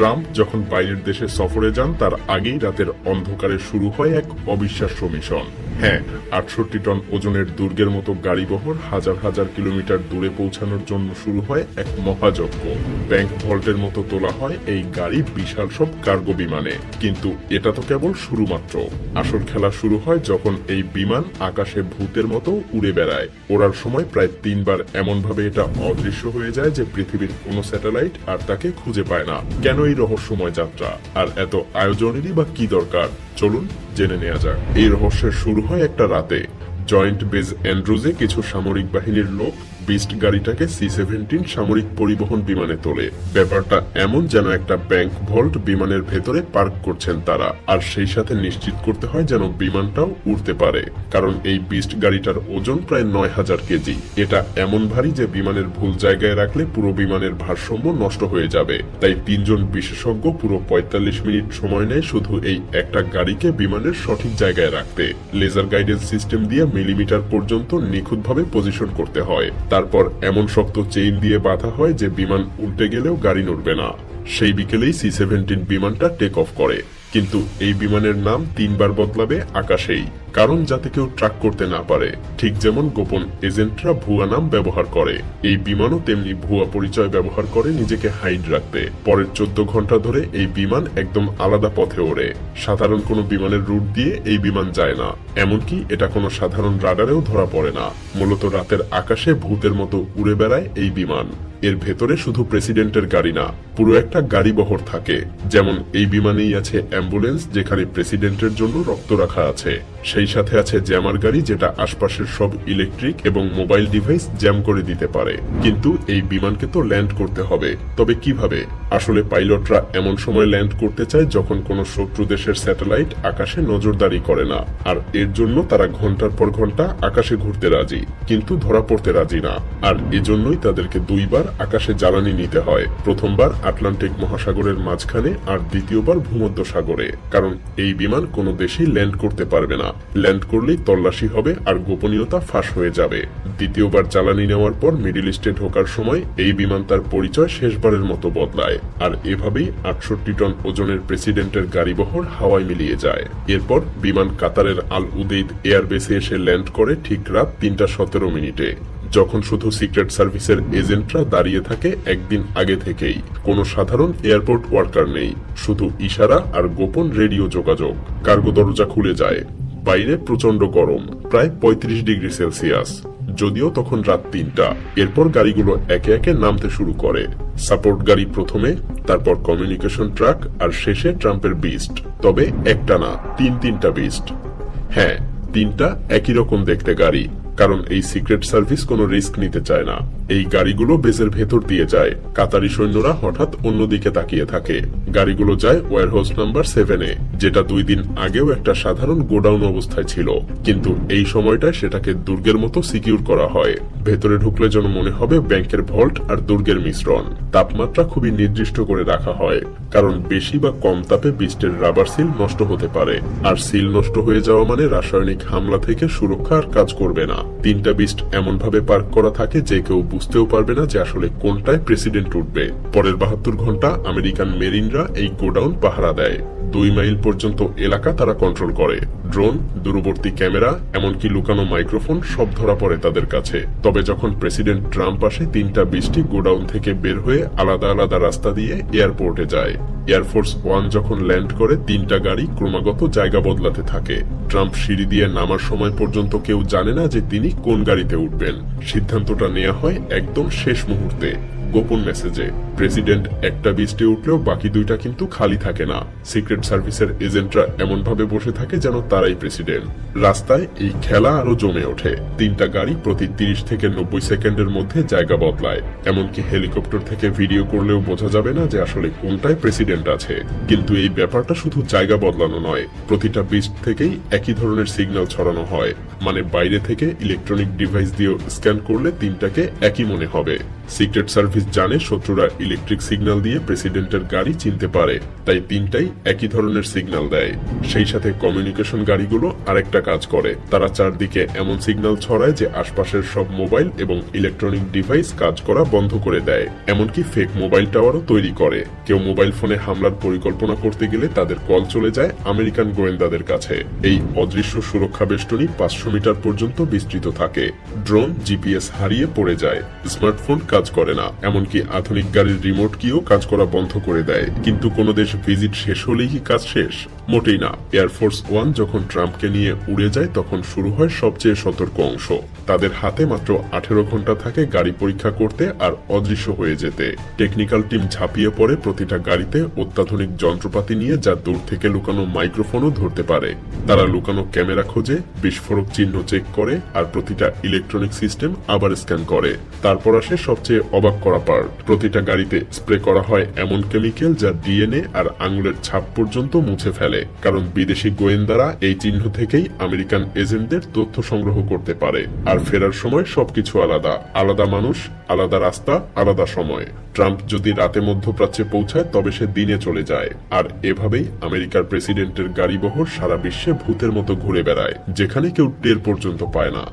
Trump যখন বাইরের দেশে সফরে যান, তার আগেই রাতের অন্ধকারে শুরু হয় এক অবিশ্বাস্য মিশন। হ্যাঁ আটষট্টি টন ওজনের দুর্গের মতো গাড়িবহর হাজার হাজার কিলোমিটার দূরে পৌঁছানোর জন্য শুরু হয় এক মহাযজ্ঞ। ব্যাংক ভল্টের মতো তোলা হয় এই গাড়ি বিশাল সব কার্গো বিমানে। কিন্তু এটা তো কেবল শুরু মাত্র আসল খেলা শুরু হয় যখন এই বিমান আকাশে ভূতের মতো উড়ে বেড়ায়। ওড়ার সময় প্রায় তিনবার এমনভাবে এটা অদৃশ্য হয়ে যায় যে পৃথিবীর কোনো স্যাটেলাইট আর তাকে খুঁজে পায় না। কেন এই রহস্যময় যাত্রা। আর এত আয়োজনেরই বা কি দরকার? চলুন জেনে নেওয়া যাক। এই রহস্যের শুরু হয় একটা রাতে। জয়েন্ট বেজ অ্যান্ড্রুজে কিছু সামরিক বাহিনীর লোক বিস্ট গাড়িটাকে সি সেভেন্টিন সামরিক পরিবহন বিমানে তোলে। ব্যাপারটা এমন যেন একটা ব্যাংক ভল্ট বিমানের ভেতরে পার্ক করছেন তারা, আর সেই সাথে নিশ্চিত করতে হয় যেন বিমানটাও উড়তে পারে, কারণ এই বিস্ট গাড়িটার ওজন প্রায় নয় হাজার কেজি। এটা এমন ভারী যে বিমানের ভুল জায়গায় রাখলে পুরো বিমানের ভারসাম্য নষ্ট হয়ে যাবে। তাই তিনজন বিশেষজ্ঞ পুরো পঁয়তাল্লিশ মিনিট সময় নেয় শুধু এই একটা গাড়িকে বিমানের সঠিক জায়গায় রাখতে। লেজার গাইডেন্স সিস্টেম দিয়ে মিলিমিটার পর্যন্ত নিখুঁতভাবে পজিশন করতে হয়। তারপর এমন শক্ত চেইন দিয়ে বাঁধা হয় যে বিমান উল্টে গেলেও গাড়ি নড়বে না। সেই বিকেলেই সি সেভেন্টিন বিমানটা টেক অফ করে। কিন্তু এই বিমানের নাম তিনবার বদলাবে আকাশেই। কারণ যাতে কেউ ট্রাক করতে না পারে। ঠিক যেমন গোপন এজেন্টরা ভুয়া নাম ব্যবহার করে। এই বিমানও তেমনি ভুয়া পরিচয় ব্যবহার করে নিজেকে হাইড রাখতে। পরের চোদ্দ ঘণ্টা ধরে এই বিমান একদম আলাদা পথে ওড়ে। সাধারণ কোনো বিমানের রুট দিয়ে এই বিমান যায় না। এমনকি এটা কোনো সাধারণ রাডারেও ধরা পড়ে না। মূলত রাতের আকাশে ভূতের মতো উড়ে বেড়ায় এই বিমান। এর ভেতরে শুধু প্রেসিডেন্টের গাড়ি না, পুরো একটা গাড়ি বহর থাকে। যেমন এই বিমানেই আছে অ্যাম্বুলেন্স যেখানে প্রেসিডেন্টের জন্য রক্ত রাখা আছে। সেই সাথে আছে জ্যামার গাড়ি যেটা আশপাশের সব ইলেকট্রিক এবং মোবাইল ডিভাইস জ্যাম করে দিতে পারে। কিন্তু এই বিমানকে তো ল্যান্ড করতে হবে। তবে কীভাবে? আসলে পাইলটরা এমন সময় ল্যান্ড করতে চায় যখন কোনো শত্রু দেশের স্যাটেলাইট আকাশে নজরদারি করে না। আর এর জন্য তারা ঘণ্টার পর ঘণ্টা আকাশে ঘুরতে রাজি, কিন্তু ধরা পড়তে রাজি না। আর এজন্যই তাদেরকে দুইবার আকাশে জ্বালানি নিতে হয়। প্রথমবার আটলান্টিক মহাসাগরের মাঝখানে আর দ্বিতীয়বার ভূমধ্য সাগরে। কারণ এই বিমান কোনো দেশেই ল্যান্ড করতে পারবে না। ল্যান্ড করলেই তল্লাশি হবে আর গোপনীয়তা ফাঁস হয়ে যাবে। দ্বিতীয়বার জ্বালানি নেওয়ার পর মিডিল ইস্টে ঢোকার সময় এই বিমান তার পরিচয় শেষবারের মতো বদলায়। আর এভাবেই আটষট্টি টন ওজনের প্রেসিডেন্টের গাড়িবহর হাওয়ায় মিলিয়ে যায়। এরপর বিমান কাতারের আল উদেইদ এয়ারবেসে এসে ল্যান্ড করে ঠিক রাত তিনটা সতেরো মিনিটে। যখন শুধু সিক্রেট সার্ভিসের এজেন্টরা দাঁড়িয়ে থাকে একদিন আগে থেকেই। কোনো সাধারণ এয়ারপোর্ট ওয়ার্কার নেই। শুধু ইশারা আর গোপন রেডিও যোগাযোগ। কার্গো দরজা খুলে যায়। বাইরে প্রচণ্ড গরম। প্রায় পঁয়ত্রিশ ডিগ্রি সেলসিয়াস। যদিও তখন রাত তিনটা। এরপর গাড়িগুলো একে একে নামতে শুরু করে। সাপোর্ট গাড়ি প্রথমে, তারপর কমিউনিকেশন ট্রাক, আর শেষে ট্রাম্পের বিস্ট। তবে একটা না, তিন তিনটা বিস্ট। হ্যাঁ তিনটা একই রকম দেখতে গাড়ি। কারণ এই সিক্রেট সার্ভিস কোনো রিস্ক নিতে চায় না। এই গাড়িগুলো বেজের ভেতর দিয়ে যায়। কাতারি সৈন্যরা হঠাৎ অন্যদিকে তাকিয়ে থাকে। গাড়িগুলো যায় ওয়ারহাউস নাম্বার সেভেনে যেটা দুই দিন আগেও একটা সাধারণ গোডাউন অবস্থায় ছিল। কিন্তু এই সময়টায় সেটাকে দুর্গের মতো সিকিউর করা হয়। ভেতরে ঢুকলে যেন মনে হবে ব্যাংকের ভল্ট আর দুর্গের মিশ্রণ। তাপমাত্রা খুবই নির্দিষ্ট করে রাখা হয়। কারণ বেশি বা কম তাপে বিস্টের রাবার সিল নষ্ট হতে পারে। আর সিল নষ্ট হয়ে যাওয়া মানে রাসায়নিক হামলা থেকে সুরক্ষা আর কাজ করবে না। তিনটা বিস্ট এমন ভাবে পার্ক করা থাকে যে কেউ বুঝতেও পারবে না যে আসলে কোনটায় প্রেসিডেন্ট উঠবে। পরের বাহাত্তর ঘণ্টা আমেরিকান মেরিনরা এই গোডাউন পাহারা দেয়। দুই মাইল পর্যন্ত এলাকা তারা কন্ট্রোল করে। ড্রোন দূরবর্তী ক্যামেরা, এমনকি লুকানো মাইক্রোফোন সব ধরা পড়ে তাদের কাছে। তবে যখন প্রেসিডেন্ট ট্রাম্প আসে, তিনটা বৃষ্টি গোডাউন থেকে বের হয়ে আলাদা আলাদা রাস্তা দিয়ে এয়ারপোর্টে যায়। এয়ারফোর্স ওয়ান যখন ল্যান্ড করে, তিনটা গাড়ি ক্রমাগত জায়গা বদলাতে থাকে। ট্রাম্প সিঁড়ি দিয়ে নামার সময় পর্যন্ত কেউ জানে না যে তিনি কোন গাড়িতে উঠবেন। সিদ্ধান্তটা নেওয়া হয় একদম শেষ মুহূর্তে। গোপন মেসেজে প্রেসিডেন্ট একটা বিস্টে উঠলেও বাকি দুইটা কিন্তু খালি থাকে না। সিক্রেট সার্ভিসের এজেন্টরা এমন ভাবে বসে থাকে যেন তারাই প্রেসিডেন্ট রাস্তায় এই খেলা আরও জমে ওঠে। তিনটা গাড়ি প্রতি তিরিশ থেকে নব্বই সেকেন্ডের মধ্যে জায়গা বদলায়। এমনকি হেলিকপ্টার থেকে ভিডিও করলেও বোঝা যাবে না যে আসলে কোনটায় প্রেসিডেন্ট আছে। কিন্তু এই ব্যাপারটা শুধু জায়গা বদলানো নয়, প্রতিটা বিস্ট থেকেই একই ধরনের সিগন্যাল ছড়ানো হয়। মানে বাইরে থেকে ইলেকট্রনিক ডিভাইস দিয়ে স্ক্যান করলে তিনটাকে একই মনে হবে। সিক্রেট সার্ভিস জানে শত্রুরা ইলেকট্রিক সিগন্যাল দিয়ে প্রেসিডেন্টের গাড়ি চিনতে পারে, তাই তিনটাই একই ধরনের সিগন্যাল দেয়। সেই সাথে কমিউনিকেশন গাড়িগুলো আরেকটা কাজ করে। তারা চারদিকে এমন সিগন্যাল ছড়ায় যে আশপাশের সব মোবাইল এবং ইলেকট্রনিক ডিভাইস কাজ করা বন্ধ করে দেয়। এমনকি ফেক মোবাইল টাওয়ারও তৈরি করে। কেউ মোবাইল ফোনে হামলার পরিকল্পনা করতে গেলে তাদের কল চলে যায় আমেরিকান গোয়েন্দাদের কাছে। এই অদৃশ্য সুরক্ষা বেষ্টনী পাঁচশো মিটার পর্যন্ত বিস্তৃত থাকে। ড্রোন, জিপিএস হারিয়ে পড়ে যায়। স্মার্টফোন কাজ করে না। এমনকি আধুনিক গাড়ির রিমোট কিও কাজ করা বন্ধ করে দেয়। কিন্তু কোনো দেশ ভিজিট শেষ হলেই কি কাজ শেষ? মোটেই না। এয়ারফোর্স ওয়ান যখন ট্রাম্পকে নিয়ে উড়ে যায়, তখন শুরু হয় সবচেয়ে সতর্ক অংশ। তাদের হাতে মাত্র আঠেরো ঘণ্টা থাকে গাড়ি পরীক্ষা করতে আর অদৃশ্য হয়ে যেতে। টেকনিক্যাল টিম ঝাঁপিয়ে পড়ে প্রতিটা গাড়িতে অত্যাধুনিক যন্ত্রপাতি নিয়ে যা দূর থেকে লুকানো মাইক্রোফোনও ধরতে পারে। তারা লুকানো ক্যামেরা খোঁজে, বিস্ফোরক চিহ্ন চেক করে আর প্রতিটা ইলেকট্রনিক সিস্টেম আবার স্ক্যান করে। তারপর আসে সবচেয়ে অবাক করা পার্ট প্রতিটা গাড়িতে স্প্রে করা হয় এমন কেমিক্যাল যা ডিএনএ আর আঙুলের ছাপ পর্যন্ত মুছে ফেলে। কারণ বিদেশি গোয়েন্দারা এই চিহ্ন থেকেই আমেরিকান এজেন্টদের তথ্য সংগ্রহ করতে পারে। আর ফেরার সময় সবকিছু আলাদা। আলাদা মানুষ, আলাদা রাস্তা, আলাদা সময়। ট্রাম্প যদি রাতে মধ্যপ্রাচ্যে পৌঁছায়, তবে সে দিনে চলে যায়। আর এভাবেই আমেরিকার প্রেসিডেন্টের গাড়িবহর সারা বিশ্বে ভূতের মতো ঘুরে বেড়ায়, যেখানে কেউ টের পর্যন্ত পায় না।